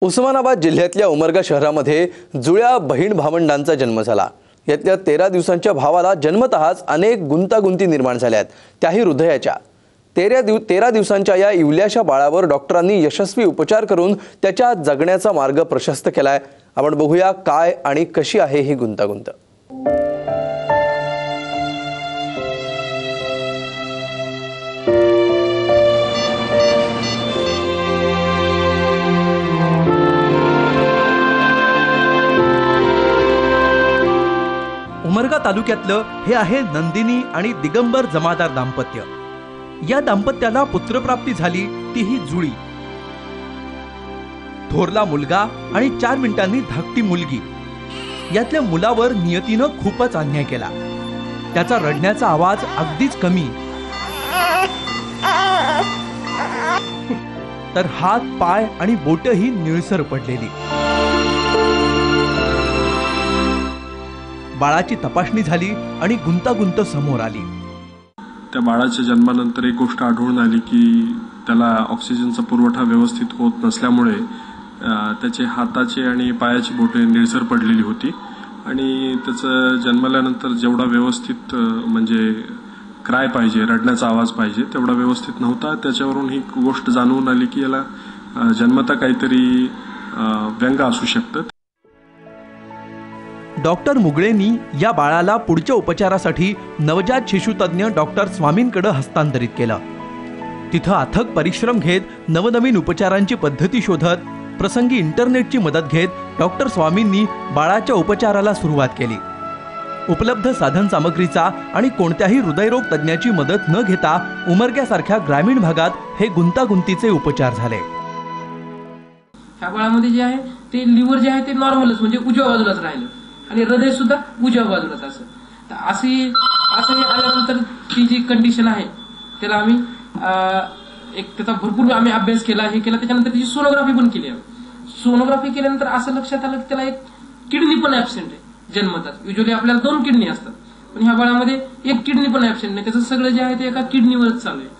उस्मानाबाद जिल्ह्यातल्या उमरगा शहरामध्ये जुळ्या बहीण भावंडांचा जन्म झाला. यातल्या तेरा दिवसांच्या भावाला जन्मतःच अनेक गुंतागुंती निर्माण झाल्या आहेत. त्याही हृदयाच्या. तेरा दिव तेरा दिवसांच्या या इवल्याशा बाळावर डॉक्टरांनी यशस्वी उपचार करून त्याच्या जगण्याचा मार्ग प्रशस्त केलाय. आपण बघूया काय आणि कशी आहे ही गुंतागुंत. उमरगा तालुक्यातलं हे आहे नंदिनी आणि दिगंबर जमादार दाम्पत्य. या दाम्पत्याला पुत्रप्राप्ती झाली तीही जुळी. थोरला मुलगा आणि चार मिनिटांनी धाकटी मुलगी. यातल्या मुलावर नियतीनं खूपच अन्याय केला. त्याचा रडण्याचा आवाज अगदीच कमी. तर हात पाय आणि बोटही निळसर पडलेली. बाळाची तपासणी झाली आणि गुंतागुंत समोर आली. त्या बाळाच्या जन्मानंतर एक गोष्ट आढळून आली की त्याला ऑक्सिजनचा पुरवठा व्यवस्थित होत नसल्यामुळे त्याचे हाताचे आणि पायाची बोटे निळसर पडलेली होती. आणि त्याचं जन्मल्यानंतर जेवढा व्यवस्थित म्हणजे क्राय पाहिजे रडण्याचा आवाज पाहिजे तेवढा व्यवस्थित नव्हता. त्याच्यावरून ही गोष्ट जाणवून आली की याला जन्मता काहीतरी व्यंग असू शकतं. डॉक्टर मुगळेंनी या बाळाला पुढच्या उपचारासाठी नवजात शिशुतज्ञ डॉक्टर स्वामींकडे हस्तांतरित केलं. तिथं अथक परिश्रम घेत नवनवीन उपचारांची पद्धती शोधत प्रसंगी इंटरनेटची मदत घेत डॉक्टर स्वामींनी बाळाच्या उपचाराला सुरुवात केली. उपलब्ध साधन सामग्रीचा आणि कोणत्याही हृदयरोग तज्ज्ञाची मदत न घेता उमरग्यासारख्या ग्रामीण भागात हे गुंतागुंतीचे उपचार झाले. ह्या बाळामध्ये जे आहे ते लिव्हर जे आहे ते नॉर्मलच म्हणजे उजव्या बाजूलाच राहिलं. आणि हृदय सुद्धा उजव्या बाजूलाच असं. तर असे असं आल्यानंतर ती जी कंडिशन आहे त्याला आम्ही एक त्याचा भरपूर आम्ही अभ्यास केला हे केला. त्याच्यानंतर त्याची सोनोग्राफी पण केली आम्ही. सोनोग्राफी केल्यानंतर असं लक्षात आलं की त्याला एक किडनी पण ऍबसेंट आहे जन्मतात युजली आपल्याला दोन किडनी असतात. पण ह्या बाळामध्ये एक किडनी पण ऍबसेंट नाही. त्याचं सगळं जे आहे ते एका किडनीवरच चालू आहे.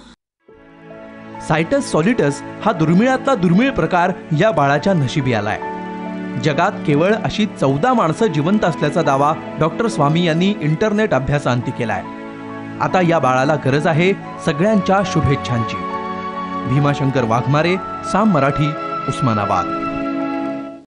सायटस सॉलिटस हा दुर्मिळातला दुर्मिळ प्रकार या बाळाच्या नशिबी आलाय. जगात केवळ अशी चौदा माणसं जिवंत असल्याचा दावा डॉक्टर स्वामी यांनी इंटरनेट अभ्यासांती केलाय. आता या बाळाला गरज आहे सगळ्यांच्या शुभेच्छांची. भीमाशंकर वाघमारे साम मराठी उस्मानाबाद.